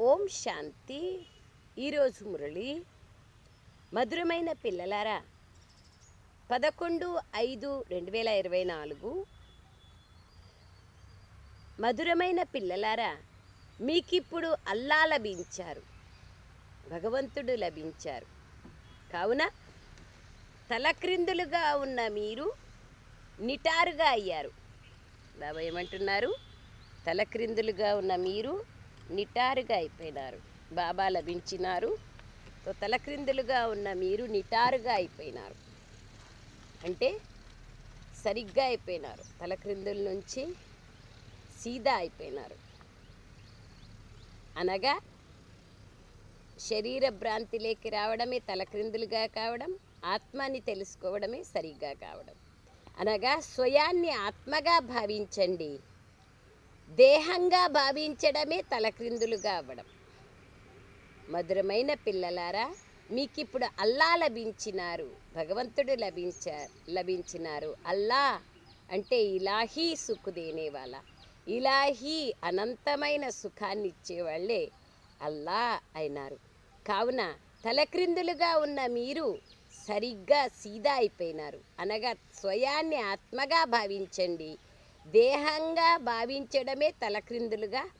ఓం శాంతి. ఈరోజు మురళి మధురమైన పిల్లలారా పదకొండు ఐదు రెండు వేల ఇరవై నాలుగు. మధురమైన పిల్లలారా మీకిప్పుడు అల్లా లభించారు భగవంతుడు లభించారు. కావున తలక్రిందులుగా ఉన్న మీరు నిటారుగా అయ్యారు. బాబా ఏమంటున్నారు? తలక్రిందులుగా ఉన్న మీరు నిటారుగా అయిపోయినారు. బాబా లభించినారు. తలక్రిందులుగా ఉన్న మీరు నిటారుగా అయిపోయినారు. అంటే సరిగ్గా అయిపోయినారు. తలక్రిందుల నుంచి సీదా అయిపోయినారు. అనగా శరీర భ్రాంతిలోకి రావడమే తలక్రిందులుగా కావడం ఆత్మాని తెలుసుకోవడమే సరిగ్గా కావడం. అనగా స్వయాన్ని ఆత్మగా భావించండి. దేహంగా భావించడమే తలక్రిందులుగా అవ్వడం. మధురమైన పిల్లలారా మీకు ఇప్పుడు అల్లా లభించినారు భగవంతుడు లభించ లభించినారు. అల్లా అంటే ఇలాహీ సుఖుదేనే వాళ్ళ ఇలాహీ అనంతమైన సుఖాన్ని ఇచ్చేవాళ్ళే అల్లా అయినారు. కావున తలక్రిందులుగా ఉన్న మీరు సరిగ్గా సీదా అయిపోయినారు. అనగా స్వయాన్ని ఆత్మగా భావించండి. దేహంగా భావించడమే తలక్రిందులుగా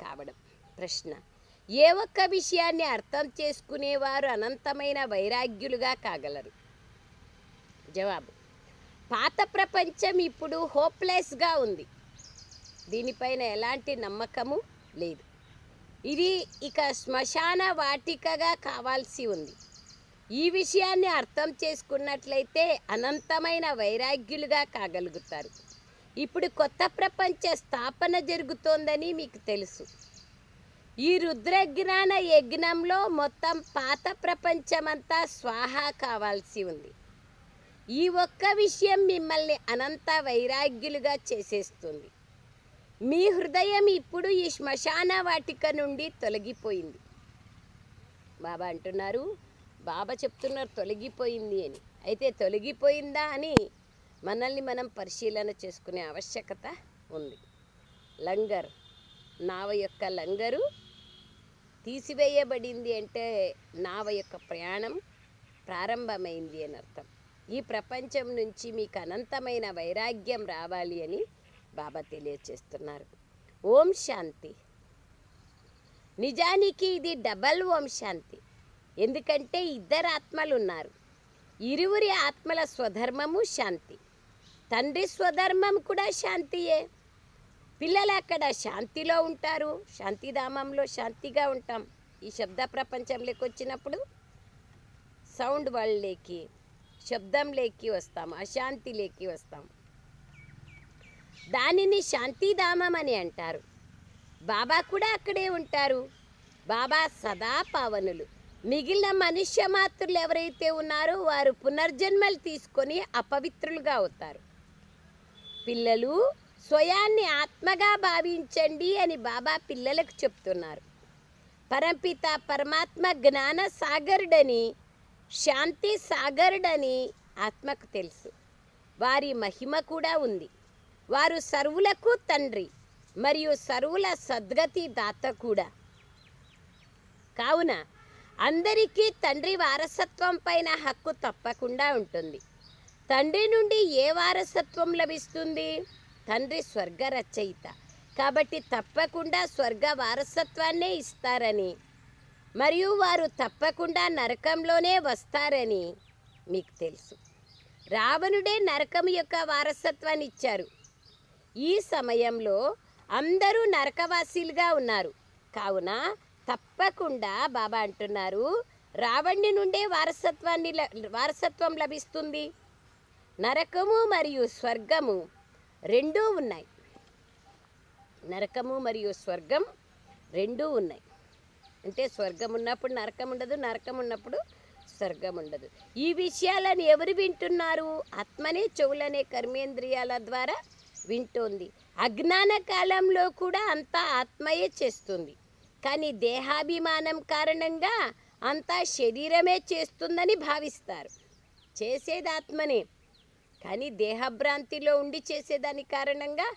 కావడం. ప్రశ్న. ఏ ఒక్క విషయాన్ని అర్థం చేసుకునేవారు అనంతమైన వైరాగ్యులుగా కాగలరు? జవాబు. పాత ప్రపంచం ఇప్పుడు హోప్లెస్గా ఉంది. దీనిపైన ఎలాంటి నమ్మకము లేదు. ఇది ఇక శ్మశాన వాటికగా కావాల్సి ఉంది. ఈ విషయాన్ని అర్థం చేసుకున్నట్లయితే అనంతమైన వైరాగ్యులుగా కాగలుగుతారు. ఇప్పుడు కొత్త ప్రపంచ స్థాపన జరుగుతోందని మీకు తెలుసు. ఈ రుద్రజ్ఞాన యజ్ఞంలో మొత్తం పాత ప్రపంచమంతా స్వాహా కావాల్సి ఉంది. ఈ ఒక్క విషయం మిమ్మల్ని అనంత వైరాగ్యులుగా చేసేస్తుంది. మీ హృదయం ఇప్పుడు ఈ శ్మశాన వాటిక నుండి తొలగిపోయింది. బాబా అంటున్నారు బాబా చెప్తున్నారు తొలగిపోయింది అని. అయితే తొలగిపోయిందా అని మనల్ని మనం పరిశీలన చేసుకునే ఆవశ్యకత ఉంది. లంగర్ నావ యొక్క లంగరు తీసివేయబడింది అంటే నావ యొక్క ప్రయాణం ప్రారంభమైంది అని అర్థం. ఈ ప్రపంచం నుంచి మీకు అనంతమైన వైరాగ్యం రావాలి అని బాబా తెలియచేస్తున్నారు. ఓం శాంతి. నిజానికి ఇది డబల్ ఓం శాంతి. ఎందుకంటే ఇద్దరు ఆత్మలు ఉన్నారు ఇరువురి ఆత్మల స్వధర్మము శాంతి. తండ్రి స్వధర్మం కూడా శాంతియే. పిల్లలు అక్కడ శాంతిలో ఉంటారు. శాంతిధామంలో శాంతిగా ఉంటాం. ఈ శబ్ద ప్రపంచంలోకి వచ్చినప్పుడు సౌండ్ వరల్డ్లోకి శబ్దంలోకి వస్తాం అశాంతిలోకి వస్తాం. దానిని శాంతిధామం అని అంటారు. బాబా కూడా అక్కడే ఉంటారు. బాబా సదా పావనులు. మిగిలిన మనుష్య మాతృలు ఎవరైతే ఉన్నారో వారు పునర్జన్మలు తీసుకొని అపవిత్రులుగా అవుతారు. పిల్లలు స్వయాన్ని ఆత్మగా భావించండి అని బాబా పిల్లలకు చెప్తున్నారు. పరంపిత పరమాత్మ జ్ఞాన సాగరుడని శాంతి సాగరుడని ఆత్మకు తెలుసు. వారి మహిమ కూడా ఉంది. వారు సర్వులకు తండ్రి మరియు సర్వుల సద్గతి దాత కూడా. కావున అందరికీ తండ్రి వారసత్వం పైన హక్కు తప్పకుండా ఉంటుంది. తండ్రి నుండి ఏ వారసత్వం లభిస్తుంది? తండ్రి స్వర్గ రచయిత కాబట్టి తప్పకుండా స్వర్గ వారసత్వాన్నే ఇస్తారని. మరియు వారు తప్పకుండా నరకంలోనే వస్తారని మీకు తెలుసు. రావణుడే నరకం యొక్క వారసత్వాన్ని ఇచ్చారు ఈ సమయంలో అందరూ నరకవాసీలుగా ఉన్నారు. కావున తప్పకుండా బాబా అంటున్నారు రావణ్ణి నుండే వారసత్వాన్ని ల- వారసత్వం లభిస్తుంది. నరకము మరియు స్వర్గము రెండూ ఉన్నాయి. నరకము మరియు స్వర్గం రెండూ ఉన్నాయి. అంటే స్వర్గం ఉన్నప్పుడు నరకం ఉండదు నరకం ఉన్నప్పుడు స్వర్గం ఉండదు. ఈ విషయాలను ఎవరు వింటున్నారు? ఆత్మనే చెవులనే కర్మేంద్రియాల ద్వారా వింటోంది. అజ్ఞాన కాలంలో కూడా అంతా ఆత్మయే చేస్తుంది. కానీ దేహాభిమానం కారణంగా అంతా శరీరమే చేస్తుందని భావిస్తారు. చేసేది ఆత్మనే. కానీ దేహభ్రాంతిలో ఉండి చేసేదాని కారణంగా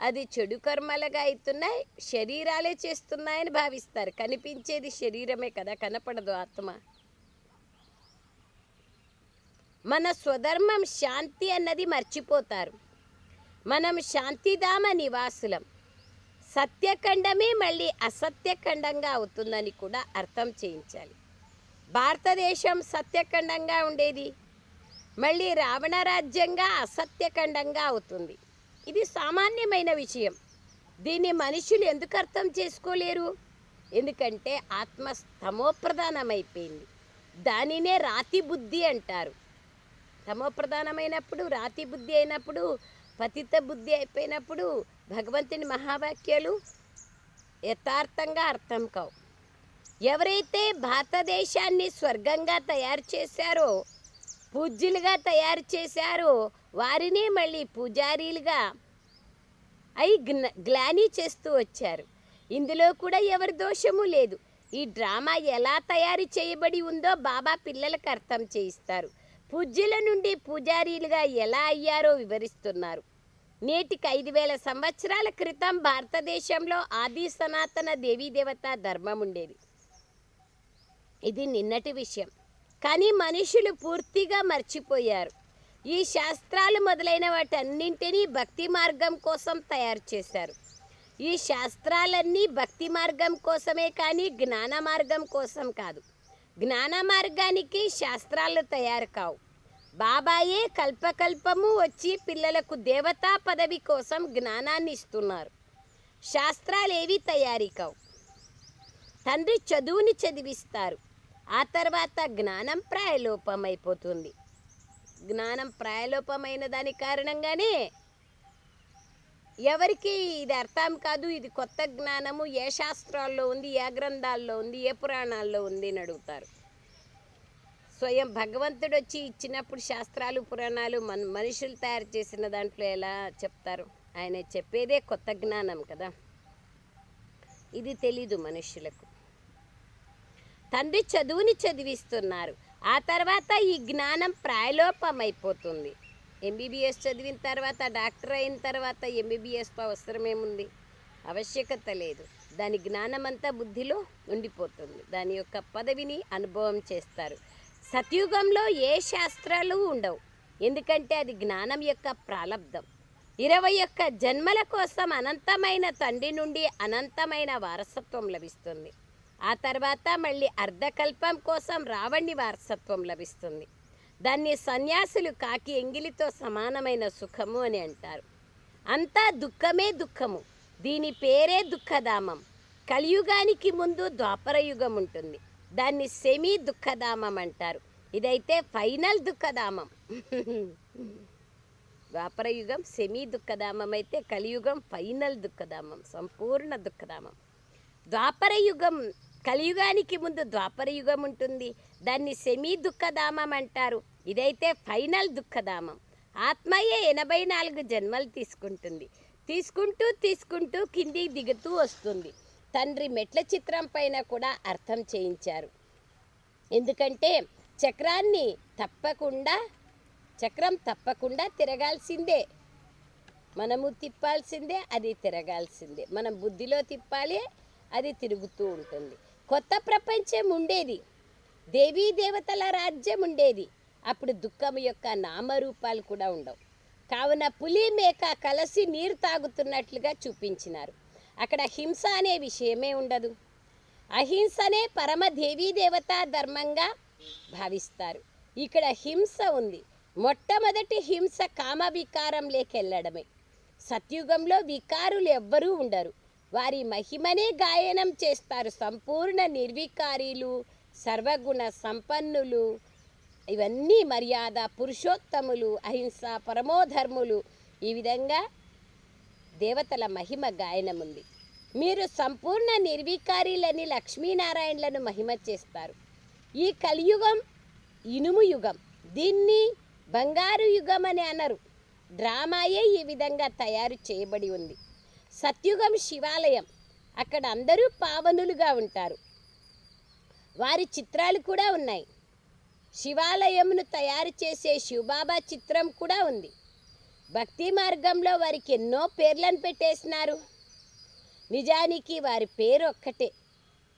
అది చెడు కర్మలుగా అవుతున్నాయి శరీరాలే చేస్తున్నాయని భావిస్తారు. కనిపించేది శరీరమే కదా కనపడదు ఆత్మ. మన స్వధర్మం శాంతి అన్నది మర్చిపోతారు. మనం శాంతిధామ నివాసులం. సత్యఖండమే మళ్ళీ అసత్యఖండంగా అవుతుందని కూడా అర్థం చేయించాలి. భారతదేశం సత్యఖండంగా ఉండేది? మళ్ళీ రావణ రాజ్యంగా అసత్యఖండంగా అవుతుంది. ఇది సామాన్యమైన విషయం. దీన్ని మనుషులు ఎందుకు అర్థం చేసుకోలేరు? ఎందుకంటే ఆత్మ తమోప్రధానమైపోయింది దానినే రాతి బుద్ధి అంటారు. తమోప్రధానమైనప్పుడు రాతి బుద్ధి అయినప్పుడు పతిత బుద్ధి అయిపోయినప్పుడు భగవంతుని మహావాక్యాలు యథార్థంగా అర్థం కావు. ఎవరైతే భారతదేశాన్ని స్వర్గంగా తయారు చేశారో పూజ్యులుగా తయారు చేశారో. వారినే మళ్ళీ పూజారీలుగా అయి గ్లానీ చేస్తూ వచ్చారు. ఇందులో కూడా ఎవరి దోషము లేదు. ఈ డ్రామా ఎలా తయారు చేయబడి ఉందో బాబా పిల్లలకు అర్థం చేయిస్తారు. పూజ్యుల నుండి పూజారీలుగా ఎలా అయ్యారో వివరిస్తున్నారు. నేటికి ఐదు వేల సంవత్సరాల క్రితం భారతదేశంలో ఆది సనాతన దేవీదేవత ధర్మం ఉండేది. ఇది నిన్నటి విషయం. కానీ మనుషులు పూర్తిగా మర్చిపోయారు. ఈ శాస్త్రాలు మొదలైన వాటన్నింటినీ భక్తి మార్గం కోసం తయారు చేశారు. ఈ శాస్త్రాలన్నీ భక్తి మార్గం కోసమే కానీ జ్ఞాన మార్గం కోసం కాదు. జ్ఞాన మార్గానికి శాస్త్రాలు తయారు కావు. బాబాయే కల్పకల్పము వచ్చి పిల్లలకు దేవతా పదవి కోసం జ్ఞానాన్ని ఇస్తున్నారు. శాస్త్రాలు ఏవి తయారీ కావు. తండ్రి చదువుని చదివిస్తారు. ఆ తర్వాత జ్ఞానం ప్రాయలోపమైపోతుంది. జ్ఞానం ప్రాయలోపమైన దాని కారణంగానే ఎవరికి ఇది అర్థం కాదు. ఇది కొత్త జ్ఞానము. ఏ శాస్త్రాల్లో ఉంది? ఏ గ్రంథాల్లో ఉంది? ఏ పురాణాల్లో ఉంది అని అడుగుతారు. స్వయం భగవంతుడు వచ్చి ఇచ్చినప్పుడు శాస్త్రాలు పురాణాలు మన మనుషులు తయారు చేసిన దాంట్లో ఎలా చెప్తారు? ఆయన చెప్పేదే కొత్త జ్ఞానం కదా. ఇది తెలీదు మనుషులకు. తండ్రి చదువుని చదివిస్తున్నారు. ఆ తర్వాత ఈ జ్ఞానం ప్రాయలోపమైపోతుంది ఎంబీబీఎస్ చదివిన తర్వాత డాక్టర్ అయిన తర్వాత ఎంబీబీఎస్తో అవసరం ఏముంది ఆవశ్యకత లేదు. దాని జ్ఞానమంతా బుద్ధిలో ఉండిపోతుంది. దాని యొక్క పదవిని అనుభవం చేస్తారు. సత్యుగంలో ఏ శాస్త్రాలు ఉండవు. ఎందుకంటే అది జ్ఞానం యొక్క ప్రాలబ్ధం. ఇరవై ఒక్క జన్మల కోసం అనంతమైన తండ్రి నుండి అనంతమైన వారసత్వం లభిస్తుంది. ఆ తర్వాత మళ్ళీ అర్ధకల్పం కోసం రావణ్ణి వారసత్వం లభిస్తుంది. దాన్ని సన్యాసులు కాకి ఎంగిలితో సమానమైన సుఖము అని అంటారు. అంతా దుఃఖమే దుఃఖము. దీని పేరే దుఃఖధామం. కలియుగానికి ముందు ద్వాపరయుగం ఉంటుంది. దాన్ని సెమీ దుఃఖధామం అంటారు. ఇదైతే ఫైనల్ దుఃఖధామం. ద్వాపరయుగం సెమీ దుఃఖధామం అయితే కలియుగం ఫైనల్ దుఃఖధామం సంపూర్ణ దుఃఖధామం. ద్వాపర యుగం కలియుగానికి ముందు ద్వాపర యుగం ఉంటుంది. దాన్ని సెమీ దుఃఖధామం అంటారు. ఇదైతే ఫైనల్ దుఃఖధామం. ఆత్మయే ఎనభై నాలుగు జన్మలు తీసుకుంటుంది. తీసుకుంటూ తీసుకుంటూ కిందికి దిగుతూ వస్తుంది. తండ్రి మెట్ల చిత్రం పైన కూడా అర్థం చేయించారు. ఎందుకంటే చక్రాన్ని తప్పకుండా చక్రం తప్పకుండా తిరగాల్సిందే. మనము తిప్పాల్సిందే అది తిరగాల్సిందే. మనం బుద్ధిలో తిప్పాలి అది తిరుగుతూ ఉంటుంది. కొత్త ప్రపంచం ఉండేది. దేవీ దేవతల రాజ్యం ఉండేది. అప్పుడు దుఃఖం యొక్క నామరూపాలు కూడా ఉండవు. కావున పులి మేక కలిసి నీరు తాగుతున్నట్లుగా చూపించినారు. అక్కడ హింస అనే విషయమే ఉండదు. అహింసనే పరమ దేవీ దేవతా ధర్మంగా భావిస్తారు. ఇక్కడ హింస ఉంది. మొట్టమొదటి హింస కామ వికారం లేకెళ్ళడమే. సత్యుగంలో వికారులు ఎవ్వరూ ఉండరు. వారి మహిమనే గాయనం చేస్తారు. సంపూర్ణ నిర్వికారీలు సర్వగుణ సంపన్నులు. ఇవన్నీ మర్యాద పురుషోత్తములు అహింస పరమోధర్ములు. ఈ విధంగా దేవతల మహిమ గాయనం ఉంది మీరు సంపూర్ణ నిర్వికారీలని లక్ష్మీనారాయణలను మహిమ చేస్తారు. ఈ కలియుగం ఇనుము యుగం. దీన్ని బంగారు యుగం అని అనరు. డ్రామాయే ఈ విధంగా తయారు చేయబడి ఉంది. సత్యుగం శివాలయం. అక్కడ అందరూ పావనులుగా ఉంటారు. వారి చిత్రాలు కూడా ఉన్నాయి. శివాలయంను తయారు చేసే శివబాబా చిత్రం కూడా ఉంది. భక్తి మార్గంలో వారికి ఎన్నో పేర్లను పెట్టేసినారు. నిజానికి వారి పేరు ఒక్కటే.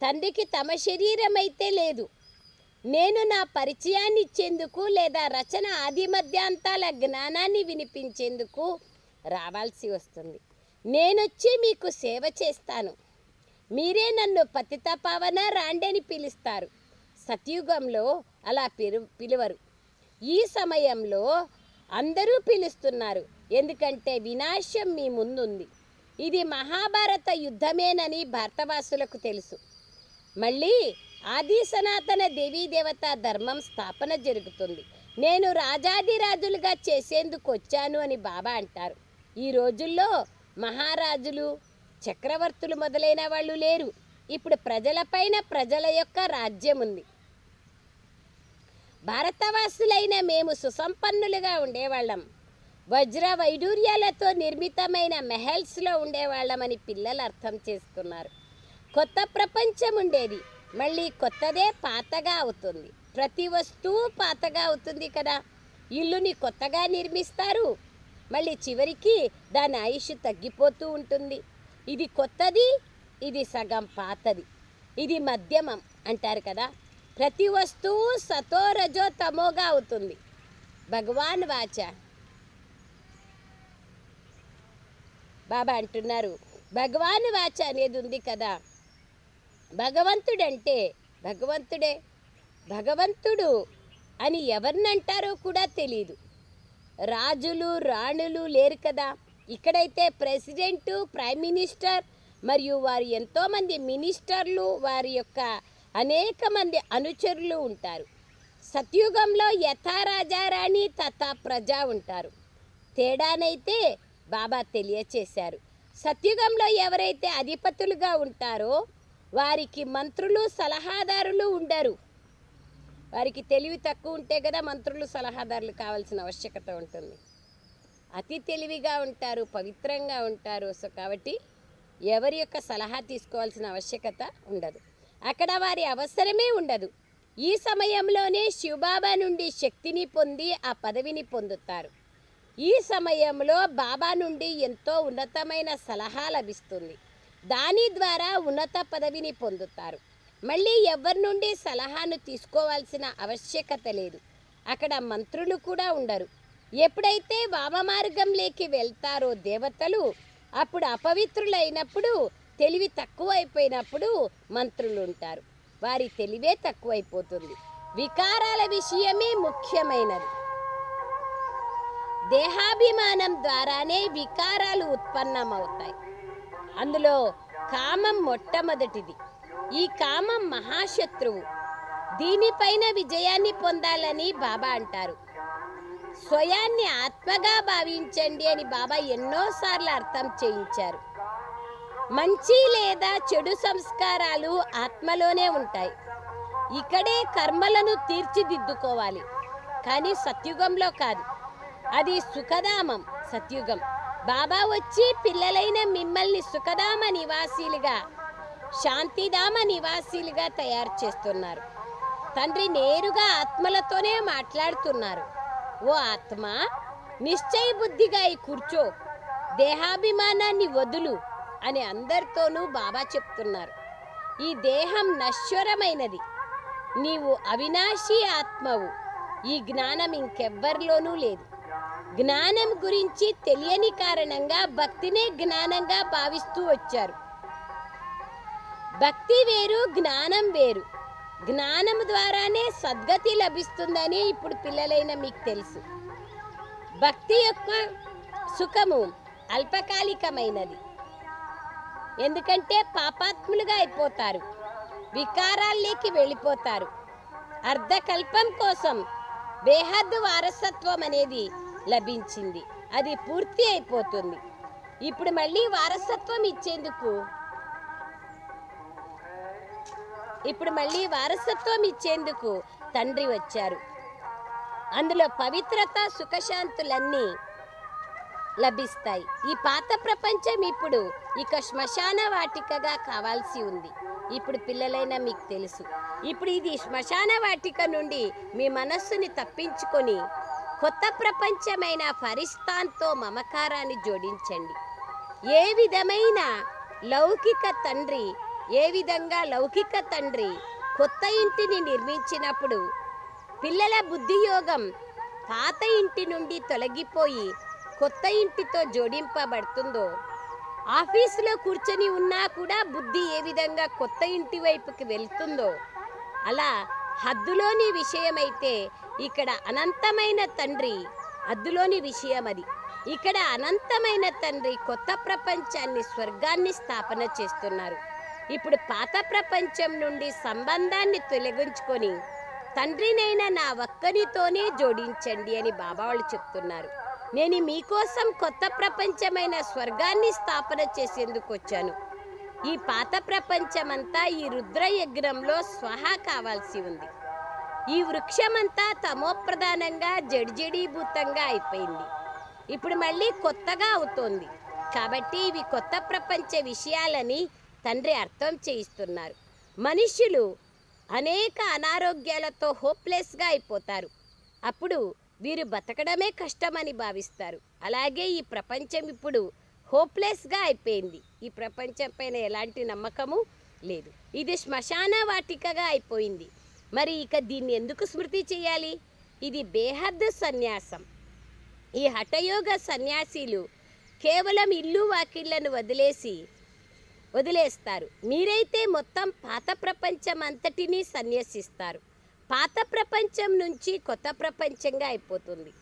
తండ్రికి తమ శరీరం అయితే లేదు. నేను నా పరిచయాన్ని ఇచ్చేందుకు లేదా రచన ఆది మధ్యాంతాల జ్ఞానాన్ని వినిపించేందుకు రావాల్సి వస్తుంది. నేనొచ్చి మీకు సేవ చేస్తాను. మీరే నన్ను పతితపావన రాండని పిలుస్తారు. సత్యుగంలో అలా పిలు పిలువరు. ఈ సమయంలో అందరూ పిలుస్తున్నారు. ఎందుకంటే వినాశం మీ ముందుంది. ఇది మహాభారత యుద్ధమేనని భారతవాసులకు తెలుసు. మళ్ళీ ఆది సనాతన దేవీ దేవత ధర్మం స్థాపన జరుగుతుంది. నేను రాజాదిరాజులుగా చేసేందుకు వచ్చాను అని బాబా అంటారు. ఈ రోజుల్లో మహారాజులు చక్రవర్తులు మొదలైన వాళ్ళు లేరు. ఇప్పుడు ప్రజలపైన ప్రజల యొక్క రాజ్యం ఉంది భారతవాసులైన మేము సుసంపన్నులుగా ఉండేవాళ్ళం. వజ్ర వైడూర్యాలతో నిర్మితమైన మెహల్స్లో ఉండేవాళ్ళమని పిల్లలు అర్థం చేసుకున్నారు. కొత్త ప్రపంచం ఉండేది. మళ్ళీ కొత్తదే పాతగా అవుతుంది. ప్రతి వస్తువు పాతగా అవుతుంది కదా. ఇల్లుని కొత్తగా నిర్మిస్తారు. మళ్ళీ చివరికి దాని ఆయుష్ తగ్గిపోతూ ఉంటుంది. ఇది కొత్తది ఇది సగం పాతది. ఇది మధ్యమం అంటారు కదా. ప్రతి వస్తువు సతోరజో తమోగా అవుతుంది. భగవాన్ వాచ. బాబా అంటున్నారు భగవాన్ వాచ అనేది ఉంది కదా. భగవంతుడంటే భగవంతుడే. భగవంతుడు అని ఎవరినంటారో కూడా తెలియదు రాజులు రాణులు లేరు కదా. ఇక్కడైతే ప్రెసిడెంటు ప్రైమ్ మినిస్టర్ మరియు వారు ఎంతోమంది మినిస్టర్లు వారి యొక్క అనేక మంది అనుచరులు ఉంటారు. సత్యుగంలో యథా రాజారాణి తథా ప్రజా ఉంటారు. తేడానైతే బాబా తెలియచేశారు. సత్యుగంలో ఎవరైతే అధిపతులుగా ఉంటారో వారికి మంత్రులు సలహాదారులు ఉండరు. వారికి తెలివి తక్కువ ఉంటే కదా మంత్రులు సలహాదారులు కావాల్సిన ఆవశ్యకత ఉంటుంది. అతి తెలివిగా ఉంటారు పవిత్రంగా ఉంటారు. సో కాబట్టి ఎవరి యొక్క సలహా తీసుకోవాల్సిన ఆవశ్యకత ఉండదు. అక్కడ వారి అవసరమే ఉండదు. ఈ సమయంలోనే శివబాబా నుండి శక్తిని పొంది ఆ పదవిని పొందుతారు. ఈ సమయంలో బాబా నుండి ఎంతో ఉన్నతమైన సలహా లభిస్తుంది. దాని ద్వారా ఉన్నత పదవిని పొందుతారు. మళ్ళీ ఎవరి నుండి సలహాను తీసుకోవాల్సిన ఆవశ్యకత లేదు. అక్కడ మంత్రులు కూడా ఉండరు. ఎప్పుడైతే వామ మార్గంలోకి వెళ్తారో దేవతలు అప్పుడు అపవిత్రులైనప్పుడు తెలివి తక్కువైపోయినప్పుడు మంత్రులు ఉంటారు. వారి తెలివే తక్కువైపోతుంది. వికారాల విషయమే ముఖ్యమైనది. దేహాభిమానం ద్వారానే వికారాలు ఉత్పన్నమవుతాయి. అందులో కామం మొట్టమొదటిది. ఈ కామం మహాశత్రువు. దీనిపైన విజయాన్ని పొందాలని బాబా అంటారు. స్వయాన్ని ఆత్మగా భావించండి అని బాబా ఎన్నోసార్లు అర్థం చేయించారు. మంచి లేదా చెడు సంస్కారాలు ఆత్మలోనే ఉంటాయి. ఇక్కడే కర్మలను తీర్చిదిద్దుకోవాలి. కానీ సత్యుగంలో కాదు. అది సుఖధామం సత్యుగం. బాబా వచ్చి పిల్లలైన మిమ్మల్ని సుఖధామ నివాసీలుగా శాంతిధామ నివాసీలుగా తయారు చేస్తున్నారు. తండ్రి నేరుగా ఆత్మలతోనే మాట్లాడుతున్నారు. ఓ ఆత్మ నిశ్చయ బుద్ధిగా ఈ కూర్చో దేహాభిమానాన్ని వదులు అని అందరితోనూ బాబా చెప్తున్నారు. ఈ దేహం నశ్వరమైనది. నీవు అవినాశీ ఆత్మవు. ఈ జ్ఞానం ఇంకెవ్వరిలోనూ లేదు. జ్ఞానం గురించి తెలియని కారణంగా భక్తినే జ్ఞానంగా భావిస్తూ వచ్చారు. భక్తి వేరు జ్ఞానం వేరు. జ్ఞానం ద్వారానే సద్గతి లభిస్తుందని ఇప్పుడు పిల్లలైన మీకు తెలుసు. భక్తి యొక్క సుఖము అల్పకాలికమైనది. ఎందుకంటే పాపాత్ములుగా అయిపోతారు. వికారాల్లోకి వెళ్ళిపోతారు. అర్ధకల్పం కోసం బేహద్దు వారసత్వం అనేది లభించింది. అది పూర్తి అయిపోతుంది. ఇప్పుడు మళ్ళీ వారసత్వం ఇచ్చేందుకు ఇప్పుడు మళ్ళీ వారసత్వం ఇచ్చేందుకు తండ్రి వచ్చారు. అందులో పవిత్రత సుఖశాంతులన్నీ లభిస్తాయి. ఈ పాత ప్రపంచం ఇప్పుడు ఇక శ్మశాన వాటికగా కావాల్సి ఉంది. ఇప్పుడు పిల్లలైనా మీకు తెలుసు. ఇప్పుడు ఇది శ్మశాన వాటిక నుండి మీ మనస్సుని తప్పించుకొని కొత్త ప్రపంచమైన ఫరిస్తాన్తో మమకారాన్ని జోడించండి. ఏ విధమైన లౌకిక తండ్రి ఏ విధంగా లౌకిక తండ్రి కొత్త ఇంటిని నిర్మించినప్పుడు పిల్లల బుద్ధియోగం పాత ఇంటి నుండి తొలగిపోయి కొత్త ఇంటితో జోడింపబడుతుందో ఆఫీసులో కూర్చొని ఉన్నా కూడా బుద్ధి ఏ విధంగా కొత్త ఇంటి వైపుకి వెళ్తుందో అలా హద్దులోని విషయమైతే ఇక్కడ అనంతమైన తండ్రి హద్దులోని విషయం అది. ఇక్కడ అనంతమైన తండ్రి కొత్త ప్రపంచాన్ని స్వర్గాన్ని స్థాపన చేస్తున్నారు. ఇప్పుడు పాత ప్రపంచం నుండి సంబంధాన్ని తొలగించుకొని తండ్రినైనా నా ఒక్కనితోనే జోడించండి అని బాబా వాళ్ళు చెప్తున్నారు. నేను మీకోసం కొత్త ప్రపంచమైన స్వర్గాన్ని స్థాపన చేసేందుకు వచ్చాను. ఈ పాత ప్రపంచమంతా ఈ రుద్రయజ్ఞంలో స్వహా కావాల్సి ఉంది. ఈ వృక్షమంతా తమోప్రధానంగా జడిజడీభూతంగా అయిపోయింది. ఇప్పుడు మళ్ళీ కొత్తగా అవుతోంది. కాబట్టి ఇవి కొత్త ప్రపంచ విషయాలని తండ్రి అర్థం చేయిస్తున్నారు. మనుష్యులు అనేక అనారోగ్యాలతో హోప్లెస్గా అయిపోతారు. అప్పుడు వీరు బతకడమే కష్టమని భావిస్తారు. అలాగే ఈ ప్రపంచం ఇప్పుడు హోప్లెస్గా అయిపోయింది. ఈ ప్రపంచం పైన ఎలాంటి నమ్మకము లేదు. ఇది శ్మశాన వాటికగా అయిపోయింది. మరి ఇక దీన్ని ఎందుకు స్మృతి చేయాలి? ఇది బేహద్దు సన్యాసం. ఈ హఠయోగ సన్యాసీలు కేవలం ఇల్లు వాకిళ్ళను వదిలేసి వదిలేస్తారు. మీరైతే మొత్తం పాత ప్రపంచం అంతటినీ సన్యసిస్తారు. పాత ప్రపంచం నుంచి కొత్త ప్రపంచంగా అయిపోతుంది.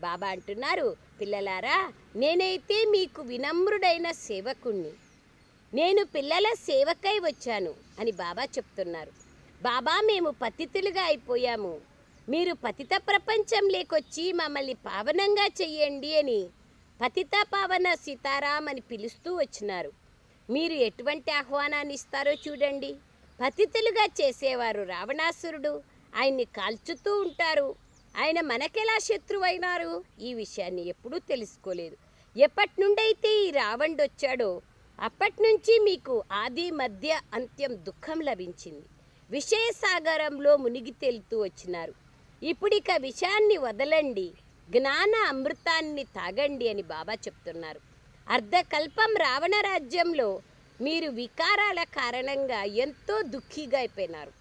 బాబా అంటున్నారు పిల్లలారా నేనైతే మీకు వినమ్రుడైన సేవకుణ్ణి. నేను పిల్లల సేవకై వచ్చాను అని బాబా చెప్తున్నారు. బాబా మేము పతితులుగా అయిపోయాము. మీరు పతిత ప్రపంచం లేకొచ్చి మమ్మల్ని పావనంగా చెయ్యండి అని పతిత పావన సీతారాం అని పిలుస్తూ వచ్చినారు. మీరు ఎటువంటి ఆహ్వానాన్ని ఇస్తారో చూడండి. పతితులుగా చేసేవారు రావణాసురుడు. ఆయన్ని కాల్చుతూ ఉంటారు. ఆయన మనకెలా శత్రువైనారు? ఈ విషయాన్ని ఎప్పుడూ తెలుసుకోలేదు. ఎప్పటి నుండైతే ఈ రావణుడు వచ్చాడో అప్పటి నుంచి మీకు ఆది మధ్య అంత్యం దుఃఖం లభించింది. విషయసాగరంలో మునిగి తేలుతూ వచ్చినారు. ఇప్పుడిక విషయాన్ని వదలండి. జ్ఞాన అమృతాన్ని తాగండి అని బాబా చెప్తున్నారు. అర్ధకల్పం రావణ రాజ్యంలో మీరు వికారాల కారణంగా ఎంతో దుఃఖీగా అయిపోయినారు.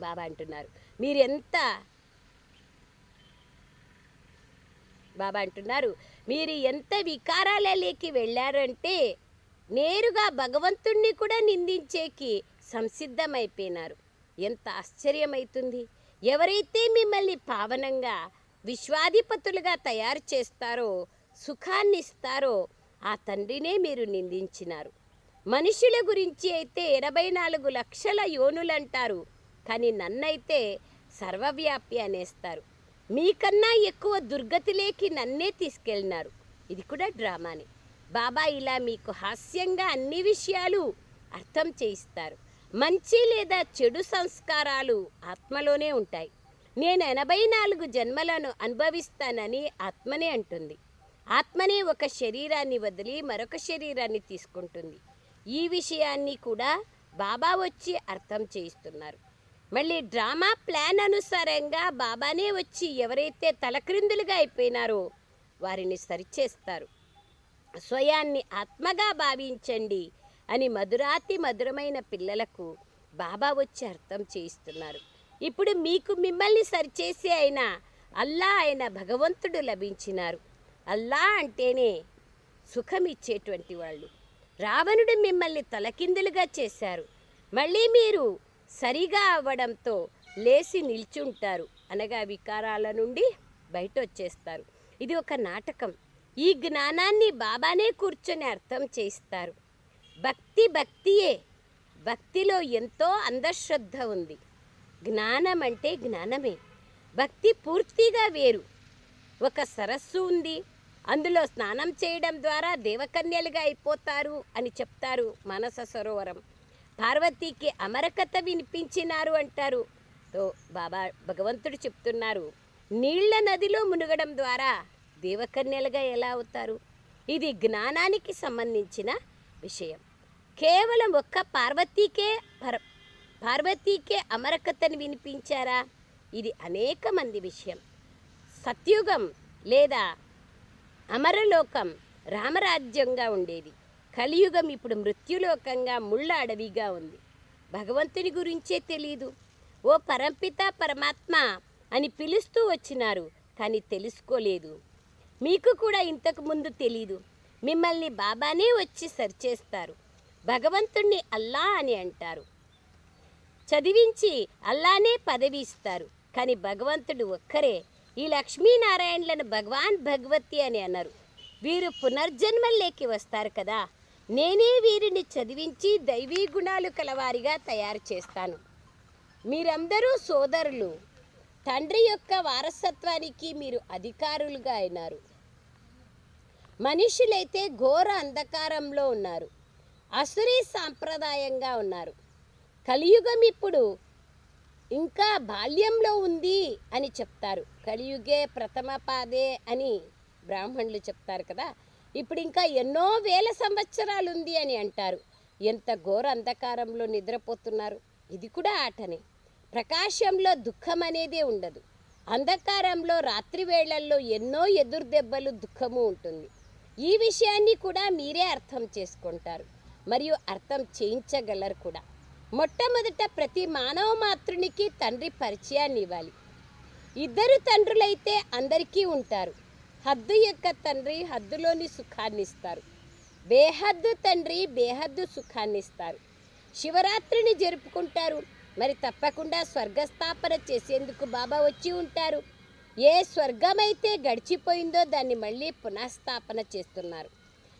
బాబా అంటున్నారు. మీరు ఎంత బాబా అంటున్నారు. మీరు ఎంత వికారాలలోకి వెళ్ళారంటే నేరుగా భగవంతుణ్ణి కూడా నిందించేకి సంసిద్ధమైపోయినారు. ఎంత ఆశ్చర్యమైతుంది. ఎవరైతే మిమ్మల్ని పావనంగా విశ్వాధిపతులుగా తయారు చేస్తారో సుఖాన్ని ఇస్తారో ఆ తండ్రినే మీరు నిందించినారు. మనుషుల గురించి అయితే ఎనభై నాలుగు లక్షల యోనులంటారు కానీ నన్నైతే సర్వవ్యాపి అనేస్తారు. మీకన్నా ఎక్కువ దుర్గతిలేకి నన్నే తీసుకెళ్ళినారు. ఇది కూడా డ్రామానే. బాబా ఇలా మీకు హాస్యంగా అన్ని విషయాలు అర్థం చేయిస్తారు. మంచి లేదా చెడు సంస్కారాలు ఆత్మలోనే ఉంటాయి. నేను ఎనభై నాలుగు జన్మలను అనుభవిస్తానని ఆత్మనే అంటుంది. ఆత్మనే ఒక శరీరాన్ని వదిలి మరొక శరీరాన్ని తీసుకుంటుంది. ఈ విషయాన్ని కూడా బాబా వచ్చి అర్థం చేయిస్తున్నారు. మళ్ళీ డ్రామా ప్లాన్ అనుసారంగా బాబానే వచ్చి ఎవరైతే తలక్రిందులుగా అయిపోయినారో వారిని సరిచేస్తారు. స్వయాన్ని ఆత్మగా భావించండి అని మధురాతి మధురమైన పిల్లలకు బాబా వచ్చి అర్థం చేయిస్తున్నారు. ఇప్పుడు మీకు మిమ్మల్ని సరిచేసి అయిన అల్లా ఆయన భగవంతుడు లభించినారు. అల్లా అంటేనే సుఖం ఇచ్చేటువంటి వాళ్ళు. రావణుడు మిమ్మల్ని తలకిందులుగా చేశారు. మళ్ళీ మీరు సరిగా అవ్వడంతో లేచి నిల్చుంటారు అనగా వికారాల నుండి బయట వచ్చేస్తారు ఇది ఒక నాటకం. ఈ జ్ఞానాన్ని బాబానే కూర్చొని అర్థం చేయిస్తారు. భక్తి భక్తియే. భక్తిలో ఎంతో అంధశ్రద్ధ ఉంది. జ్ఞానం అంటే జ్ఞానమే. భక్తి పూర్తిగా వేరు. ఒక సరస్సు ఉంది. అందులో స్నానం చేయడం ద్వారా దేవకన్యలుగా అయిపోతారు అని చెప్తారు మానస సరోవరం. పార్వతీకి అమరకథ వినిపించినారు అంటారు. తో బాబా భగవంతుడు చెప్తున్నారు. నీళ్ళ నదిలో మునగడం ద్వారా దేవకన్యలుగా ఎలా అవుతారు? ఇది జ్ఞానానికి సంబంధించిన విషయం. కేవలం ఒక్క పార్వతీకే పర పార్వతీకే అమరకథను వినిపించారా? ఇది అనేక మంది విషయం. సత్యుగం లేదా అమరలోకం రామరాజ్యంగా ఉండేది. కలియుగం ఇప్పుడు మృత్యులోకంగా ముళ్ళ అడవిగా ఉంది. భగవంతుని గురించే తెలీదు. ఓ పరంపిత పరమాత్మ అని పిలుస్తూ వచ్చినారు కానీ తెలుసుకోలేదు. మీకు కూడా ఇంతకు ముందు తెలీదు. మిమ్మల్ని బాబానే వచ్చి సరిచేస్తారు భగవంతుణ్ణి అల్లా అని అంటారు. చదివించి అల్లానే పదవి ఇస్తారు. కానీ భగవంతుడు ఒక్కరే. ఈ లక్ష్మీనారాయణలను భగవాన్ భగవతి అని అన్నారు. వీరు పునర్జన్మల్లోకి వస్తారు కదా. నేనే వీరిని చదివించి దైవీ గుణాలు కలవారిగా తయారు చేస్తాను. మీరందరూ సోదరులు తండ్రి యొక్క వారసత్వానికి మీరు అధికారులుగా అయినారు. మనుషులైతే ఘోర అంధకారంలో ఉన్నారు. అసురీ సాంప్రదాయంగా ఉన్నారు. కలియుగం ఇప్పుడు ఇంకా బాల్యంలో ఉంది అని చెప్తారు. కలియుగే ప్రథమ పాదే అని బ్రాహ్మణులు చెప్తారు కదా. ఇప్పుడు ఇంకా ఎన్నో వేల సంవత్సరాలు ఉంది అని అంటారు. ఎంత ఘోర అంధకారంలో నిద్రపోతున్నారు. ఇది కూడా ఆటనే. ప్రకాశంలో దుఃఖం అనేదే ఉండదు. అంధకారంలో రాత్రి వేళల్లో ఎన్నో ఎదురు దెబ్బలు దుఃఖము ఉంటుంది. ఈ విషయాన్ని కూడా మీరే అర్థం చేసుకుంటారు. మరియు అర్థం చేయించగలరు కూడా. మొట్టమొదట ప్రతి మానవ మాతృనికి తండ్రి పరిచయాన్ని ఇవ్వాలి ఇద్దరు తండ్రులైతే అందరికీ ఉంటారు. హద్దు యొక్క తండ్రి హద్దులోని సుఖాన్ని ఇస్తారు బేహద్దు తండ్రి బేహద్దు సుఖాన్ని ఇస్తారు శివరాత్రిని జరుపుకుంటారు. మరి తప్పకుండా స్వర్గస్థాపన చేసేందుకు బాబా వచ్చి ఉంటారు. ఏ స్వర్గమైతే గడిచిపోయిందో దాన్ని మళ్ళీ పునఃస్థాపన చేస్తున్నారు.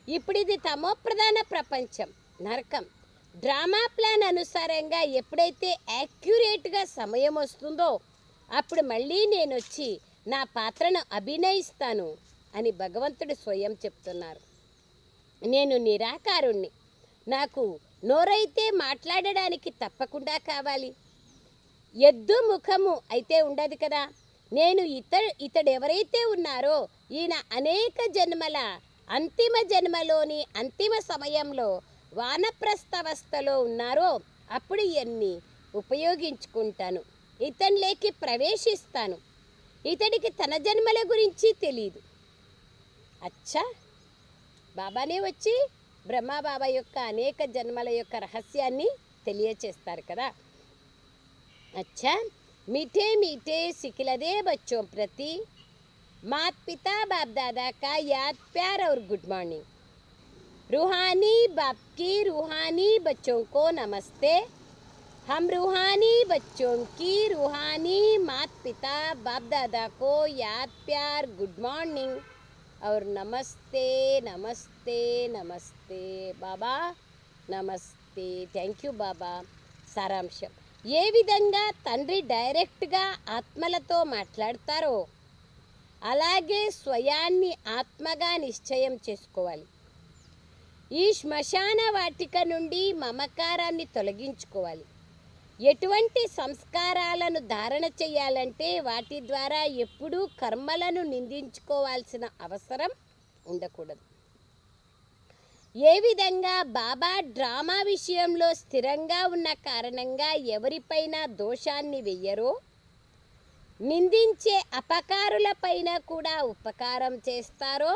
ఇప్పుడు ఇది తమోప్రధాన ప్రపంచం నరకం. డ్రామా ప్లాన్ అనుసారంగా ఎప్పుడైతే యాక్యురేట్గా సమయం వస్తుందో అప్పుడు మళ్ళీ నేను వచ్చి నా పాత్రను అభినయిస్తాను అని భగవంతుడు స్వయం చెప్తున్నారు. నేను నిరాకారుణ్ణి. నాకు నోరైతే మాట్లాడడానికి తప్పకుండా కావాలి. ఎద్దు ముఖము అయితే ఉండదు కదా. నేను ఇతడు ఇతడు ఎవరైతే ఉన్నారో ఈయన అనేక జన్మల అంతిమ జన్మలోని అంతిమ సమయంలో వానప్రస్థవస్థలో ఉన్నారో అప్పుడు ఇవన్నీ ఉపయోగించుకుంటాను ఇతనిలోకి ప్రవేశిస్తాను ఇతడికి తన జన్మల గురించి తెలియదు అచ్చా బాబానే వచ్చి బ్రహ్మబాబా యొక్క అనేక జన్మల యొక్క రహస్యాన్ని తెలియచేస్తారు కదా अच्छा मीठे मीठे सिखलदे बच्चों प्रति मात पिता बाप दादा का याद प्यार और गुड मॉर्निंग रूहानी बाप की रूहानी बच्चों को नमस्ते हम रूहानी बच्चों की रूहानी मात पिता बाप दादा को याद प्यार गुड मॉर्निंग और नमस्ते नमस्ते नमस्ते బాబా నమస్తే థ్యాంక్ యూ బాబా సారాంశం ఏ విధంగా తండ్రి డైరెక్ట్గా ఆత్మలతో మాట్లాడతారో అలాగే స్వయాన్ని ఆత్మగా నిశ్చయం చేసుకోవాలి ఈ శ్మశాన వాటిక నుండి మమకారాన్ని తొలగించుకోవాలి. ఎటువంటి సంస్కారాలను ధారణ చేయాలంటే వాటి ద్వారా ఎప్పుడూ కర్మలను నిందించుకోవాల్సిన అవసరం ఉండకూడదు. ఏ విధంగా బాబా డ్రామా విషయంలో స్థిరంగా ఉన్న కారణంగా ఎవరిపైన దోషాన్ని వెయ్యరో నిందించే అపకారులపైన కూడా ఉపకారం చేస్తారో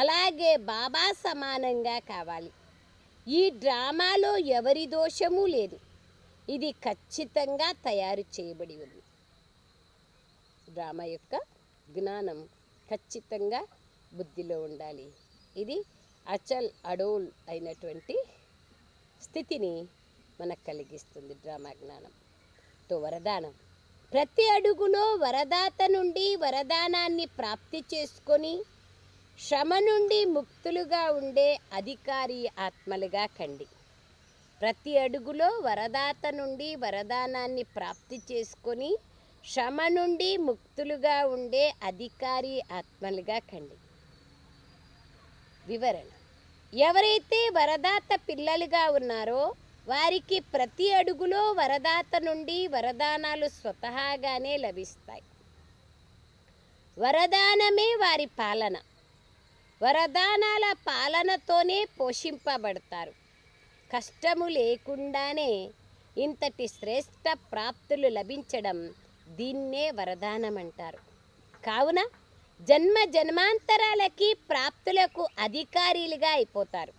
అలాగే బాబా సమానంగా కావాలి. ఈ డ్రామాలో ఎవరి దోషము లేదు. ఇది ఖచ్చితంగా తయారు చేయబడి ఉంది. డ్రామా యొక్క జ్ఞానం ఖచ్చితంగా బుద్ధిలో ఉండాలి. ఇది అచల్ అడోల్ అయినటువంటి స్థితిని మనకు కలిగిస్తుంది డ్రామా జ్ఞానం. తో వరదానం. ప్రతి అడుగులో వరదాత నుండి వరదానాన్ని ప్రాప్తి చేసుకొని శ్రమ నుండి ముక్తులుగా ఉండే అధికారి ఆత్మలుగా కండి. ప్రతి అడుగులో వరదాత నుండి వరదానాన్ని ప్రాప్తి చేసుకొని శ్రమ నుండి ముక్తులుగా ఉండే అధికారి ఆత్మలుగా కండి. వివరణ. ఎవరైతే వరదాత పిల్లలుగా ఉన్నారో వారికి ప్రతి అడుగులో వరదాత నుండి వరదానాలు స్వతహాగానే లభిస్తాయి. వరదానమే వారి పాలన. వరదానాల పాలనతోనే పోషింపబడతారు. కష్టము లేకుండానే ఇంతటి శ్రేష్ట ప్రాప్తులు లభించడం దీన్నే వరదానం అంటారు కావున జన్మ జన్మాంతరాలకి ప్రాప్తులకు అధికారిలుగా అయిపోతారు.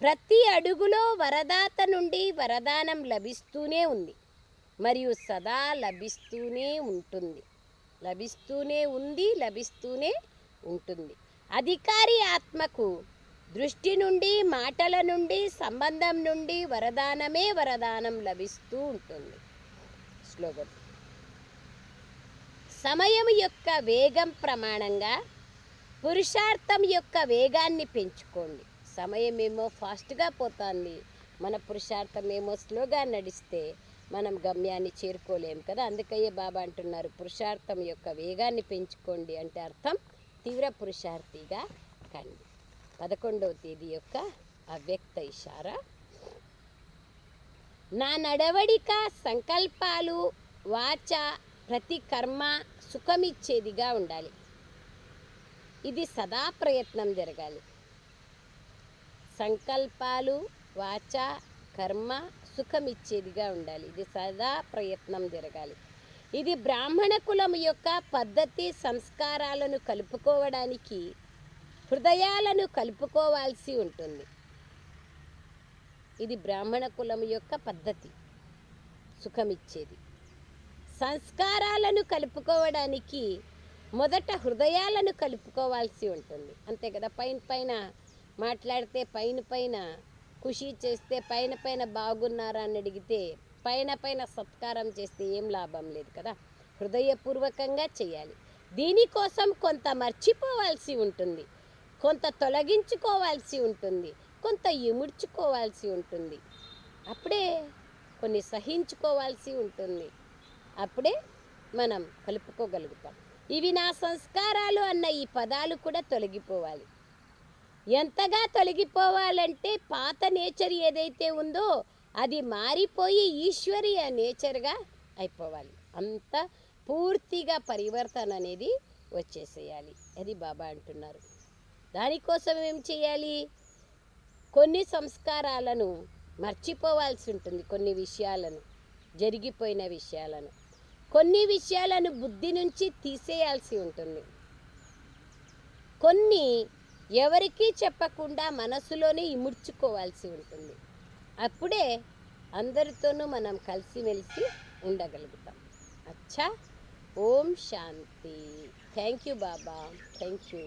ప్రతి అడుగులో వరదాత నుండి వరదానం లభిస్తూనే ఉంది. మరియు సదా లభిస్తూనే ఉంటుంది. లభిస్తూనే ఉంది లభిస్తూనే ఉంటుంది. అధికారి ఆత్మకు దృష్టి నుండి మాటల నుండి సంబంధం నుండి వరదానమే వరదానం లభిస్తూ ఉంటుంది. శ్లోకం. సమయం యొక్క వేగం ప్రమాణంగా పురుషార్థం యొక్క వేగాన్ని పెంచుకోండి. సమయం ఏమో ఫాస్ట్గా పోతుంది. మన పురుషార్థం ఏమో స్లోగా నడిస్తే మనం గమ్యాన్ని చేరుకోలేము కదా. అందుకయ్యే బాబా అంటున్నారు పురుషార్థం యొక్క వేగాన్ని పెంచుకోండి అంటే అర్థం తీవ్ర పురుషార్థిగా కండి పదకొండవ తేదీ యొక్క అవ్యక్త ఇషారా. నా నడవడిక సంకల్పాలు వాచ ప్రతి కర్మ సుఖమిచ్చేదిగా ఉండాలి. ఇది సదా ప్రయత్నం జరగాలి. సంకల్పాలు వాచ కర్మ సుఖమిచ్చేదిగా ఉండాలి. ఇది సదా ప్రయత్నం జరగాలి. ఇది బ్రాహ్మణ కులం యొక్క పద్ధతి సంస్కారాలను కలుపుకోవడానికి హృదయాలను కలుపుకోవాల్సి ఉంటుంది. ఇది బ్రాహ్మణ కులం యొక్క పద్ధతి సుఖమిచ్చేది. సంస్కారాలను కలుపుకోవడానికి మొదట హృదయాలను కలుపుకోవాల్సి ఉంటుంది. అంతే కదా పైన పైన మాట్లాడితే పైన పైన ఖుషి చేస్తే పైన పైన బాగున్నారా అని అడిగితే పైన పైన సత్కారం చేస్తే ఏం లాభం లేదు కదా? హృదయపూర్వకంగా చేయాలి. దీనికోసం కొంత మర్చిపోవాల్సి ఉంటుంది. కొంత తొలగించుకోవాల్సి ఉంటుంది. కొంత ఇముడ్చుకోవాల్సి ఉంటుంది. అప్పుడే కొన్ని సహించుకోవాల్సి ఉంటుంది. అప్పుడే మనం కలుపుకోగలుగుతాం. ఇవి నా సంస్కారాలు అన్న ఈ పదాలు కూడా తొలగిపోవాలి. ఎంతగా తొలగిపోవాలంటే పాత నేచర్ ఏదైతే ఉందో అది మారిపోయి ఈశ్వరీయ నేచర్గా అయిపోవాలి. అంత పూర్తిగా పరివర్తన అనేది వచ్చేసేయాలి. అది బాబా అంటున్నారు. దానికోసం ఏం చేయాలి? కొన్ని సంస్కారాలను మర్చిపోవాల్సి ఉంటుంది. కొన్ని విషయాలను జరిగిపోయిన విషయాలను. కొన్ని విషయాలను బుద్ధి నుంచి తీసేయాల్సి ఉంటుంది. కొన్ని ఎవరికీ చెప్పకుండా మనసులోనే ఇముడ్చుకోవాల్సి ఉంటుంది. అప్పుడే అందరితోనూ మనం కలిసిమెలిసి ఉండగలుగుతాం. అచ్చా. ఓం శాంతి. Thank you Baba. Thank you